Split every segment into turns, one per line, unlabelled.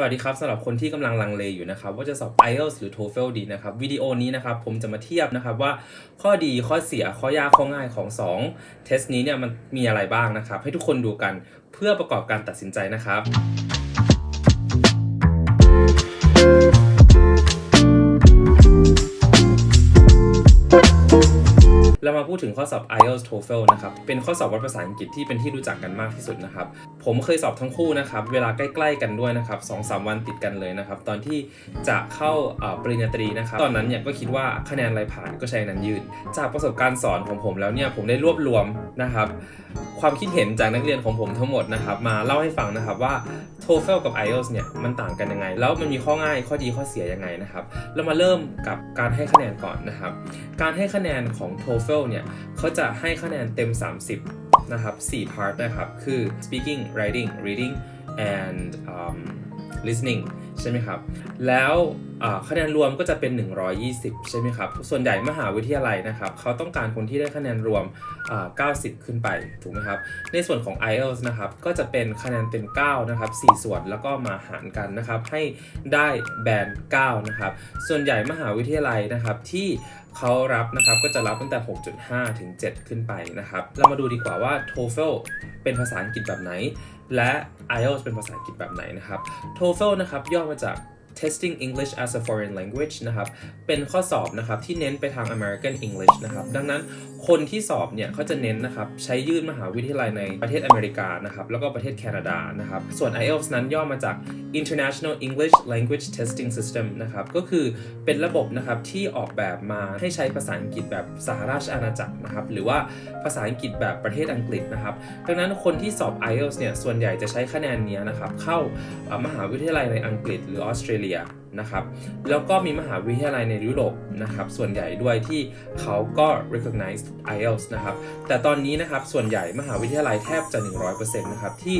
สวัสดีครับสำหรับคนที่กำลังลังเลอยู่นะครับว่าจะสอบ IELTS หรือ TOEFL ดีนะครับวิดีโอนี้นะครับผมจะมาเทียบนะครับว่าข้อดีข้อเสียข้อยากข้อง่ายของ2เทสนี้เนี่ยมันมีอะไรบ้างนะครับ ให้ทุกคนดูกันเพื่อประกอบการตัดสินใจนะครับ มาพูดถึงข้อสอบ IELTS TOEFL นะครับ เป็นข้อสอบวัดภาษาอังกฤษที่เป็นที่รู้จักกันมากที่สุดนะครับ ผมเคยสอบทั้งคู่นะครับ เวลาใกล้ๆกันด้วยนะครับสองสามวันติดกันเลยนะครับ ตอนที่จะเข้าปริญญาตรีนะครับ ตอนนั้นเนี่ยก็คิดว่าคะแนนอะไรผ่านก็ใช้นั้นยืนจากประสบการณ์สอนของผมแล้วเนี่ย ผมได้รวบรวมนะครับความคิดเห็นจากนักเรียนของผมทั้งหมดนะครับ มาเล่าให้ฟังนะครับว่า TOEFL กับ IELTS เนี่ยมันต่างกันยังไง แล้วมันมีข้อง่ายข้อดีข้อเสียยังไงนะครับเรามาเริ่มกับการให้คะแนนก่อนนะครับ การให้คะแนนของ TOEFL เนี่ยเขาจะให้คะแนนเต็ม 30 นะครับ4 part นะครับ คือ speaking writing reading and um, listening ใช่ไหมครับ แล้วคะแนนรวมก็จะเป็น 120 ใช่ไหมครับ ส่วนใหญ่มหาวิทยาลัยนะครับ เขาต้องการคนที่ได้คะแนนรวมอ่า90 ขึ้นไปถูกไหมครับ ในส่วนของ IELTS นะครับก็จะเป็นคะแนนเต็ม 9 นะครับ 4 ส่วนแล้วก็มาหารกันนะครับ ให้ได้แบนด์ 9 นะครับ ส่วนใหญ่มหาวิทยาลัยนะครับที่เขารับนะครับก็จะรับตั้งแต่ 6.5 ถึง 7 ขึ้นไปนะครับ เรามาดูดีกว่าว่า TOEFL เป็นภาษาอังกฤษแบบไหน และ IELTS เป็นภาษาอังกฤษแบบไหนนะครับ TOEFL นะครับย่อมาจาก Testing English as a Foreign Language นะครับ เป็นข้อสอบนะครับที่เน้นไปทาง American English นะครับ ดังนั้นคนที่สอบเนี่ยเขาจะเน้นนะครับใช้ยื่นมหาวิทยาลัยในประเทศอเมริกานะครับ แล้วก็ประเทศแคนาดานะครับ ส่วน IELTS นั้นย่อมาจาก International English Language Testing System นะครับ ก็คือเป็นระบบนะครับที่ออกแบบมาให้ใช้ภาษาอังกฤษแบบสหราชอาณาจักรนะครับ หรือว่าภาษาอังกฤษแบบประเทศอังกฤษนะครับ ดังนั้นคนที่สอบ IELTS เนี่ยส่วนใหญ่จะใช้คะแนนนี้นะครับเข้ามหาวิทยาลัยในอังกฤษหรือออสเตรเลีย kuliah. นะครับ แล้วก็มีมหาวิทยาลัยในยุโรปนะครับ ส่วนใหญ่ด้วยที่เขาก็ recognize IELTS นะครับ แต่ตอนนี้นะครับ ส่วนใหญ่มหาวิทยาลัยแทบจะ 100%นะครับ ที่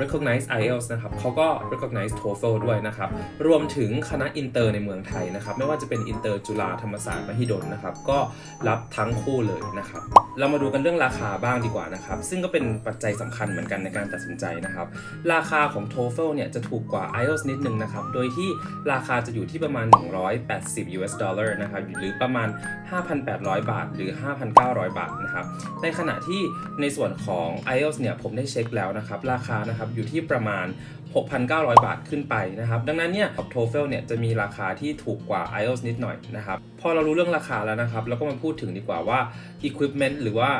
recognize IELTS นะครับเขาก็ recognize TOEFL ด้วยนะครับ รวมถึงคณะอินเตอร์ในเมืองไทยนะครับ ไม่ว่าจะเป็นอินเตอร์จุฬาธรรมศาสตร์มหิดลนะครับ ก็รับทั้งคู่เลยนะครับ เรามาดูกันเรื่องราคาบ้างดีกว่านะครับ ซึ่งก็เป็นปัจจัยสำคัญเหมือนกันในการตัดสินใจนะครับ ราคาของ TOEFL เนี่ยจะถูกกว่า IELTS นิดนึงนะครับ โดยที่ราคาจะอยู่ที่ประมาณ 180 US ดอลลาร์นะครับหรือประมาณ 5,800 บาท หรือ 5,900 บาทนะครับในขณะที่ในส่วนของ IELTS เนี่ยผมได้เช็คแล้วนะครับราคานะครับอยู่ที่ประมาณ 6,900 บาทขึ้นไปนะครับดังนั้นเนี่ย TOEFL เนี่ยจะมีราคาที่ถูกกว่า IELTS นิดหน่อยนะครับพอเรารู้เรื่องราคาแล้วนะครับเราก็มาพูดถึงดีกว่าว่า equipment หรือว่า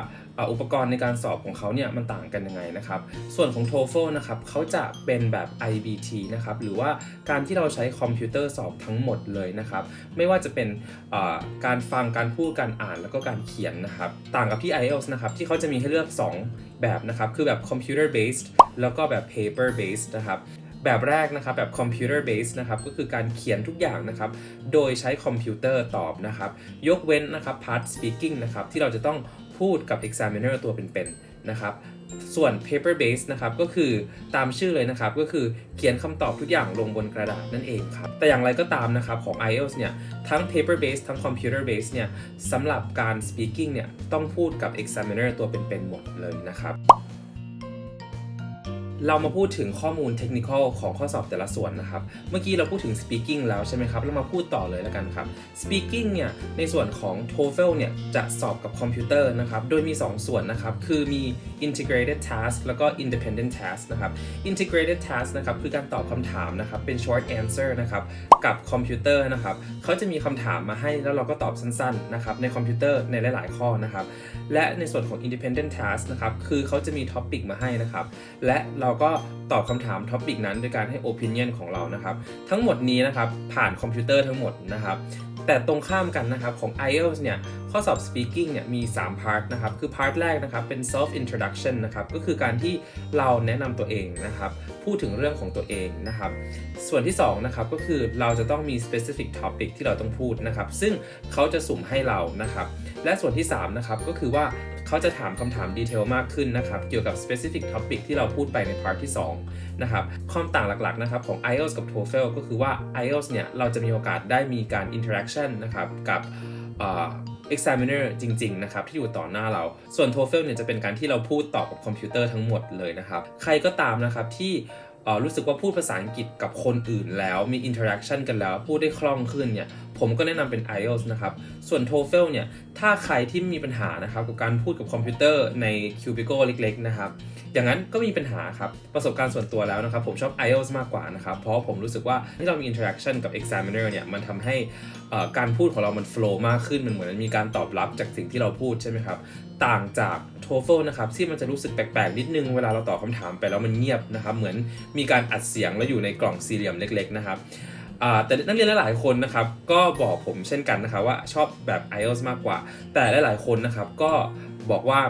อุปกรณ์ในการสอบของเขาเนี่ยมันต่างกันยังไงนะครับ ส่วนของ TOEFL นะครับเขาจะเป็นแบบ IBT นะครับหรือว่าการที่เราใช้คอมพิวเตอร์สอบทั้งหมดเลยนะครับ ไม่ว่าจะเป็นการฟังการพูดการอ่านแล้วก็การเขียนนะครับ ต่างกับที่ IELTS นะครับที่เขาจะมีให้เลือก 2 แบบนะครับ คือแบบ computer based แล้วก็แบบ paper based นะครับแบบแรกนะครับแบบ computer based นะครับก็คือการเขียนทุกอย่างนะครับ โดยใช้คอมพิวเตอร์ตอบนะครับ ยกเว้นนะครับ part speaking นะครับที่เราจะต้อง พูดกับ examiner ตัวเป็นๆนะครับส่วน paper base นะครับก็คือตามชื่อเลยนะครับ ก็คือเขียนคำตอบทุกอย่างลงบนกระดาษนั่นเองครับ แต่อย่างไรก็ตามนะครับของ IELTS เนี่ย ทั้ง paper base ทั้ง computer base เนี่ยสำหรับการ speaking เนี่ย ต้องพูดกับ examiner ตัวเป็นๆหมดเลยนะครับ เรามาพูดถึงข้อมูลเทคนิคของข้อสอบแต่ละส่วนนะครับ เมื่อกี้เราพูดถึง speaking แล้วใช่ไหมครับ เรามาพูดต่อเลยแล้วกันครับ speaking เนี่ย ในส่วนของ TOEFL เนี่ย จะสอบกับคอมพิวเตอร์นะครับ โดยมี 2 ส่วนนะครับ คือมี integrated task แล้วก็ independent task นะครับ integrated task นะครับ คือการตอบคำถามนะครับ เป็น short answer นะครับ กับคอมพิวเตอร์นะครับ เขาจะมีคำถามมาให้ แล้วเราก็ตอบสั้นๆ นะครับ ในคอมพิวเตอร์ ในหลาย ๆ ข้อนะครับ และในส่วนของ independent task นะครับ คือเขาจะมีท็อปิกมาให้นะครับ และเราก็ตอบคำถามท็อปิกนั้นโดยการให้ opinion ของเรานะครับ ทั้งหมดนี้นะครับผ่านคอมพิวเตอร์ทั้งหมดนะครับ แต่ตรงข้ามกันนะครับของ IELTS เนี่ยข้อสอบ speaking เนี่ยมี 3 part นะครับ คือ part แรกนะครับเป็น self introduction นะครับก็คือการที่เราแนะนำตัวเองนะครับ พูดถึงเรื่องของตัวเองนะครับ ส่วนที่2นะครับก็คือเราจะต้องมี specific topic ที่เราต้องพูดนะครับ ซึ่งเขาจะสุ่มให้เรานะครับ และส่วนที่3นะครับก็คือว่า เขาจะถามคำถามดีเทลมากขึ้นนะครับ เกี่ยวกับ specific topic ที่เราพูดไปใน part ที่2นะครับความต่างหลักๆนะครับของ IELTS กับ TOEFL ก็คือว่า IELTS เนี่ย เราจะมีโอกาสได้มีการ interaction นะครับ กับ examiner จริง ๆ นะครับ ที่อยู่ต่อหน้าเรา ส่วน TOEFL เนี่ยจะเป็นการที่เราพูดตอบกับคอมพิวเตอร์ทั้งหมดเลยนะครับ ใครก็ตามนะครับที่ รู้สึกว่าพูดภาษาอังกฤษกับคนอื่นแล้วมีอินเทอร์แอคชั่นกันแล้ว พูดได้คล่องขึ้นเนี่ยผมก็แนะนำเป็น IELTS นะครับ ส่วน TOEFL เนี่ย ถ้าใครที่มีปัญหานะครับกับการพูดกับคอมพิวเตอร์ในคิวบิโกเล็กๆนะครับ อย่างนั้นก็มีปัญหาครับ ประสบการณ์ส่วนตัวแล้วนะครับ ผมชอบ IELTS มากกว่านะครับ เพราะผมรู้สึกว่าที่เรามี interaction กับ examiner เนี่ย มันทำให้การพูดของเรามัน flow มากขึ้น มันเหมือนมีการตอบรับจากสิ่งที่เราพูดใช่ไหมครับ ต่างจากโทเฟลนะครับที่มันจะรู้สึกแปลกๆ นิดนึงเวลาเราตอบคำถามไปแล้วมันเงียบนะครับเหมือนมีการอัดเสียงแล้วอยู่ในกล่องสี่เหลี่ยมเล็กๆนะครับแต่นักเรียนหลายๆคนนะครับก็บอกผมเช่นกันนะครับว่าชอบแบบ IELTS มากกว่า แต่หลายๆคนนะครับก็บอกว่า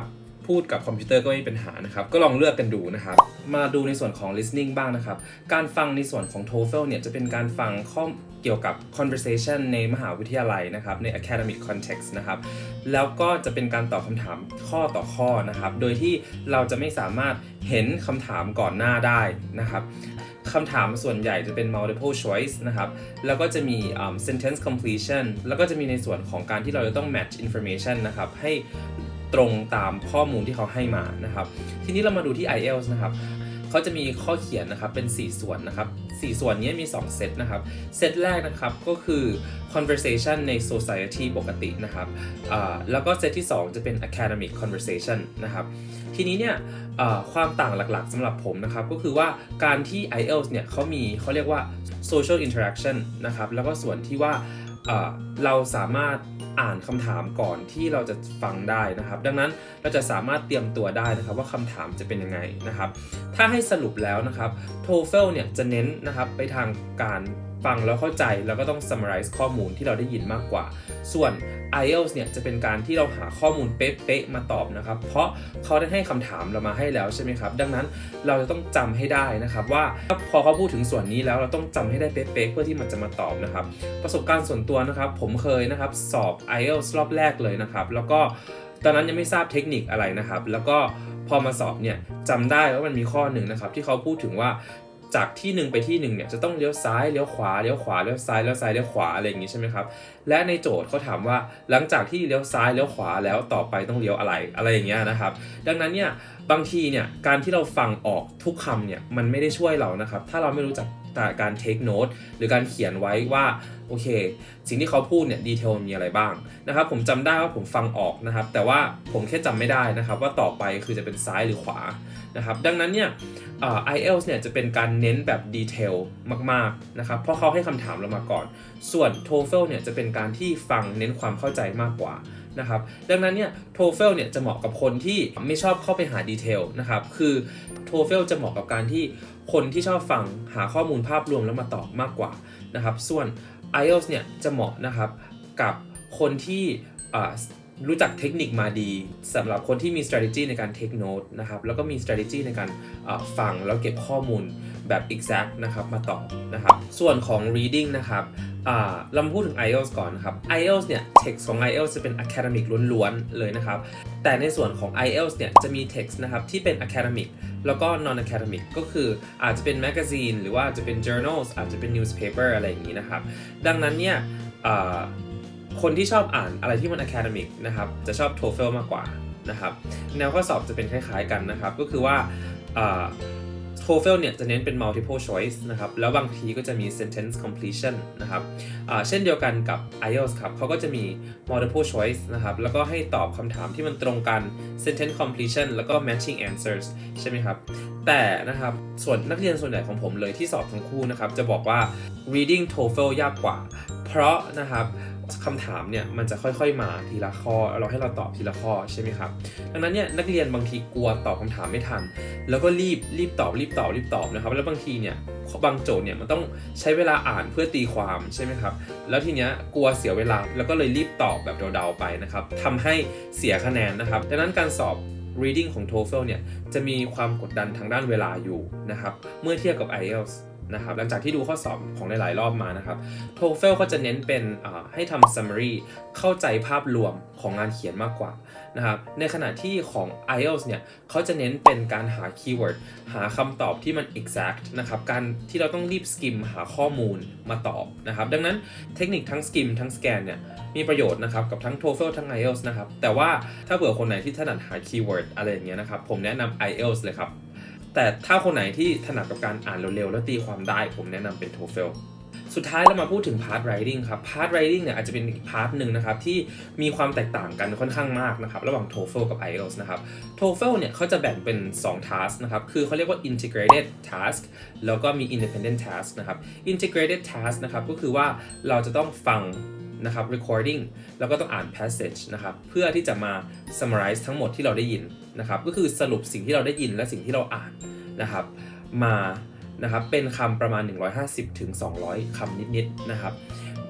พูดกับคอมพิวเตอร์ก็ไม่มีปัญหานะครับ ก็ลองเลือกกันดูนะครับ มาดูในส่วนของ listening บ้างนะครับ การฟังในส่วนของ TOEFL เนี่ยจะเป็นการฟังข้อเกี่ยวกับ conversation ในมหาวิทยาลัยนะครับใน academic context นะครับ แล้วก็จะเป็นการตอบคำถามข้อต่อข้อนะครับ โดยที่เราจะไม่สามารถเห็นคำถามก่อนหน้าได้นะครับคำถามส่วนใหญ่จะเป็น multiple choice นะครับ แล้วก็จะมีอืม sentence completion แล้วก็จะมีในส่วนของการที่เราจะต้อง match information นะครับ ให้ ตรงตามข้อมูลที่เขาให้มานะครับ ทีนี้เรามาดูที่ IELTS นะครับเขาจะมีข้อเขียนนะครับเป็น 4 ส่วนนะครับ 4 ส่วนนี้มี 2 เซตนะครับ เซตแรกนะครับก็คือ conversation ใน society ปกตินะครับแล้วก็เซตที่ 2 จะเป็น academic conversation นะครับทีนี้เนี่ยความต่างหลักๆสำหรับผมนะครับก็คือว่าการที่ IELTS เนี่ยเขามีเขาเรียกว่า social interaction นะครับแล้วก็ส่วนที่ว่า เราสามารถอ่านคำถามก่อนที่เราจะฟังได้นะครับ ดังนั้นเราจะสามารถเตรียมตัวได้นะครับว่าคำถามจะเป็นยังไงนะครับ ถ้าให้สรุปแล้วนะครับ TOEFL เนี่ยจะเน้นนะครับไปทางการฟังแล้วเข้าใจแล้วก็ต้อง summarize ข้อมูลที่เราได้ยินมากกว่า ส่วน IELTS เนี่ยจะเป็นการที่เราหาข้อมูลเป๊ะๆมาตอบนะครับ เพราะเขาได้ให้คำถามเรามาให้แล้วใช่ไหมครับ ดังนั้นเราจะต้องจำให้ได้นะครับว่าพอเขาพูดถึงส่วนนี้แล้วเราต้องจำให้ได้เป๊ะๆเพื่อที่มันจะมาตอบนะครับ ประสบการณ์ส่วนตัวนะครับ ผมเคยนะครับสอบ IELTS รอบแรกเลยนะครับ แล้วก็ตอนนั้นยังไม่ทราบเทคนิคอะไรนะครับ แล้วก็พอมาสอบเนี่ยจำได้ว่ามันมีข้อหนึ่งนะครับที่เขาพูดถึงว่า จากที่หนึ่งไปที่หนึ่งเนี่ยจะต้องเลี้ยวซ้ายเลี้ยวขวาเลี้ยวขวาเลี้ยวซ้ายเลี้ยวซ้ายเลี้ยวขวาอะไรอย่างนี้ใช่ไหมครับและในโจทย์เขาถามว่าหลังจากที่เลี้ยวซ้ายเลี้ยวขวาแล้วต่อไปต้องเลี้ยวอะไรอะไรอย่างเงี้ยนะครับ ดังนั้นเนี่ยบางทีเนี่ยการที่เราฟังออกทุกคำเนี่ยมันไม่ได้ช่วยเรานะครับ ถ้าเราไม่รู้จัก การ take note หรือการเขียนไว้ว่าโอเค สิ่งที่เขาพูดเนี่ยดีเทลมีอะไรบ้างนะครับผมจำได้ว่าผมฟังออกนะครับ แต่ว่าผมแค่จำไม่ได้นะครับ ว่าต่อไปคือจะเป็นซ้ายหรือขวานะครับดังนั้นเนี่ยเอ่อ IELTS เนี่ยจะเป็นการเน้นแบบดีเทลมากๆนะครับเพราะเขาให้คำถามเรามาก่อน ส่วน TOEFL เนี่ยจะเป็นการที่ฟังเน้นความเข้าใจมากกว่า นะครับดังนั้นเนี่ย TOEFL เนี่ยจะเหมาะกับคนที่ไม่ชอบเข้าไปหาดีเทลนะครับคือ TOEFL จะเหมาะกับการที่คนที่ชอบฟังหาข้อมูลภาพรวมแล้วมาตอบมากกว่านะครับส่วน IELTS เนี่ยจะเหมาะนะครับกับคนที่รู้จักเทคนิคมาดีสำหรับคนที่มี strategy ในการ take note นะครับแล้วก็มี strategy ในการฟังแล้วเก็บข้อมูลแบบ exact นะครับมาตอบนะครับส่วนของ reading นะครับ เรามาพูดถึง IELTS ก่อนนะครับ IELTS เนี่ย text ของ IELTS จะเป็น academic ล้วนๆ เลยนะครับ แต่ในส่วนของ IELTS เนี่ย จะมี text นะครับ ที่เป็น academic แล้วก็ non academic ก็คืออาจจะเป็น magazine หรือว่าอาจจะเป็น journals อาจจะเป็น newspaper อะไรอย่างนี้นะครับ ดังนั้นเนี่ยคนที่ชอบอ่านอะไรที่มัน academic นะครับ จะชอบ TOEFL มากกว่านะครับ แนวข้อสอบจะเป็นคล้ายๆกันนะครับ ก็คือว่า TOEFL เนี่ยจะเน้นเป็น multiple choice นะครับ แล้วบางทีก็จะมี sentence completion นะครับเช่นเดียวกันกับ IELTS ครับเขาก็จะมี multiple choice นะครับ แล้วก็ให้ตอบคำถามที่มันตรงกัน sentence completion แล้วก็ matching answers ใช่ไหมครับ แต่นะครับ ส่วนนักเรียนส่วนใหญ่ของผมเลยที่สอบทั้งคู่นะครับ จะบอกว่า reading TOEFL ยากกว่า เพราะนะครับ คำถามเนี่ยมันจะค่อยๆมาทีละข้อเราให้เราตอบทีละข้อใช่ไหมครับดังนั้นเนี่ยนักเรียนบางทีกลัวตอบคำถามไม่ทัน แล้วก็รีบรีบตอบรีบตอบรีบตอบนะครับ แล้วบางทีเนี่ยบางโจทย์เนี่ยมันต้องใช้เวลาอ่านเพื่อตีความใช่ไหมครับ แล้วทีเนี้ยกลัวเสียเวลาแล้วก็เลยรีบตอบแบบเดาๆไปนะครับทำให้เสียคะแนนนะครับ ดังนั้นการสอบ reading ของ TOEFL เนี่ยจะมีความกดดันทางด้านเวลาอยู่นะครับเมื่อเทียบกับ IELTS นะครับหลังจากที่ดูข้อสอบของหลายๆ รอบมานะครับ TOEFL ก็จะเน้นเป็นให้ทำ summary เข้าใจภาพรวมของงานเขียนมากกว่านะครับในขณะที่ของ IELTS เนี่ยเขาจะเน้นเป็นการหา keyword หาคำตอบที่มัน exact นะครับการที่เราต้องรีบ skim หาข้อมูลมาตอบนะครับดังนั้นเทคนิคทั้ง skim ทั้ง scan เนี่ยมีประโยชน์นะครับกับทั้ง TOEFL ทั้ง IELTS นะครับแต่ว่าถ้าเผื่อคนไหนที่ถนัดหา keyword อะไรอย่างเงี้ยนะครับผมแนะนำ IELTS เลยครับ แต่ถ้าคนไหนที่ถนัดกับการอ่านเร็วๆ แล้วตีความได้ผมแนะนำเป็น TOEFL สุดท้ายเรามาพูดถึง part writing ครับ part writing เนี่ยอาจจะเป็นอีก part หนึ่งนะครับที่มีความแตกต่างกันค่อนข้างมากนะครับระหว่าง TOEFL กับ IELTS นะครับ TOEFL เนี่ยเขาจะแบ่งเป็น 2 task นะครับคือเขาเรียกว่า integrated task แล้วก็มี independent task นะครับ integrated task นะครับก็คือว่าเราจะต้องฟัง นะครับ recording แล้วก็ต้องอ่าน passage นะครับเพื่อที่จะมา summarize ทั้งหมดที่เราได้ยินนะครับก็คือสรุปสิ่งที่เราได้ยินและสิ่งที่เราอ่านนะครับมานะครับเป็นคำประมาณ 150ถึง200คำนิดๆนะครับ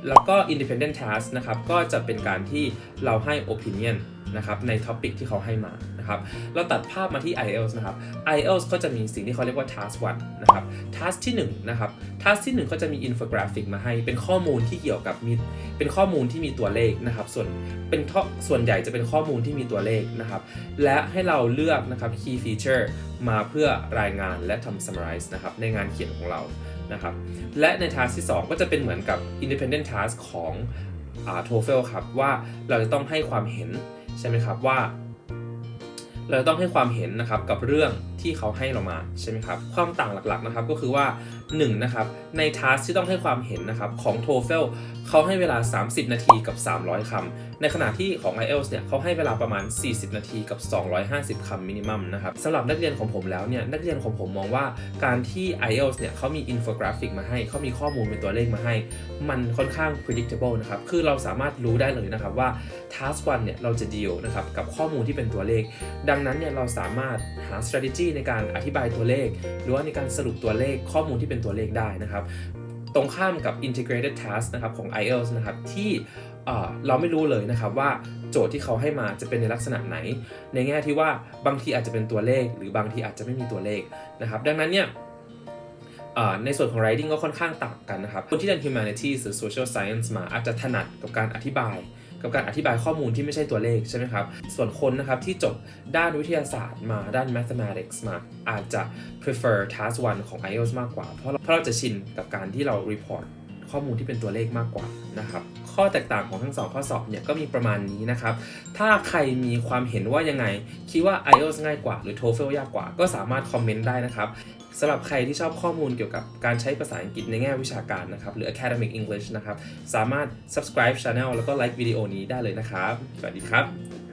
แล้วก็ independent task นะครับก็จะเป็นการที่เราให้ opinion นะครับใน topic ที่เขาให้มานะครับเราตัดภาพมาที่ IELTS นะครับ IELTS ก็จะมีสิ่งที่เขาเรียกว่า task 1นะครับ task ที่1นะครับ task ที่ 1 ก็จะมี infographic มาให้ เป็นข้อมูลที่เกี่ยวกับมีเป็นข้อมูลที่มีตัวเลขนะครับ ส่วนเป็นข้อส่วนใหญ่จะเป็นข้อมูลที่มีตัวเลขนะครับ และให้เราเลือกนะครับ key feature มาเพื่อรายงานและทำ summarize นะครับในงานเขียนของเรานะครับและใน task ที่ 2 ก็จะเป็นเหมือนกับ independent task ของอ่า TOEFL ครับว่าเราจะต้องให้ความเห็น ใช่ไหมครับว่า เราต้องให้ความเห็นนะครับกับเรื่อง ที่เขาให้เรามาใช่ไหมครับความต่างหลักๆนะครับก็คือว่า1นะครับในทัสที่ต้องให้ความเห็นนะครับของ TOEFL เขาให้เวลา 30 นาทีกับ 300คำในขณะที่ของ IELTS เนี่ยเขาให้เวลาประมาณ 40 นาทีกับ 250คำมินิมัมนะครับสำหรับนักเรียนของผมแล้วเนี่ยนักเรียนของผมมองว่าการที่ IELTS เนี่ยเขามีอินโฟกราฟิกมาให้เขามีข้อมูลเป็นตัวเลขมาให้ มันค่อนข้าง predictable นะครับคือเราสามารถรู้ได้เลยนะครับว่า task 1เนี่ยเราจะ deal นะครับกับข้อมูลที่เป็นตัวเลข ดังนั้นเนี่ยเราสามารถหา strategy ในการอธิบายตัวเลข หรือว่าในการสรุปตัวเลขข้อมูลที่เป็นตัวเลขได้นะครับ ตรงข้ามกับ integrated task นะครับของ IELTS นะครับที่เราไม่รู้เลยนะครับว่าโจทย์ที่เขาให้มาจะเป็นในลักษณะไหน ในแง่ที่ว่าบางทีอาจจะเป็นตัวเลข หรือบางทีอาจจะไม่มีตัวเลขนะครับ ดังนั้นเนี่ยในส่วนของ writing ก็ค่อนข้างต่างกันนะครับ คนที่เรียน humanities หรือ social science มาอาจจะถนัดกับการอธิบาย กับการอธิบายข้อมูลที่ไม่ใช่ตัวเลขใช่ไหมครับ ส่วนคนนะครับที่จบด้านวิทยาศาสตร์มาด้าน mathematics มาอาจจะ prefer task 1ของ IELTS มากกว่า เพราะเราเพราะเราจะชินกับการที่เรา report ข้อมูลที่เป็นตัวเลขมากกว่านะครับ ข้อแตกต่างของทั้งสองข้อสอบเนี่ยก็มีประมาณนี้นะครับ ถ้าใครมีความเห็นว่ายังไง คิดว่า IELTS ง่ายกว่า หรือ TOEFL ยากกว่า ก็สามารถคอมเมนต์ได้นะครับ สำหรับใครที่ชอบข้อมูลเกี่ยวกับการใช้ภาษาอังกฤษในแง่วิชาการนะครับ หรือ academic English นะครับ สามารถ subscribe channel แล้วก็ like วิดีโอนี้ได้เลยนะครับ สวัสดีครับ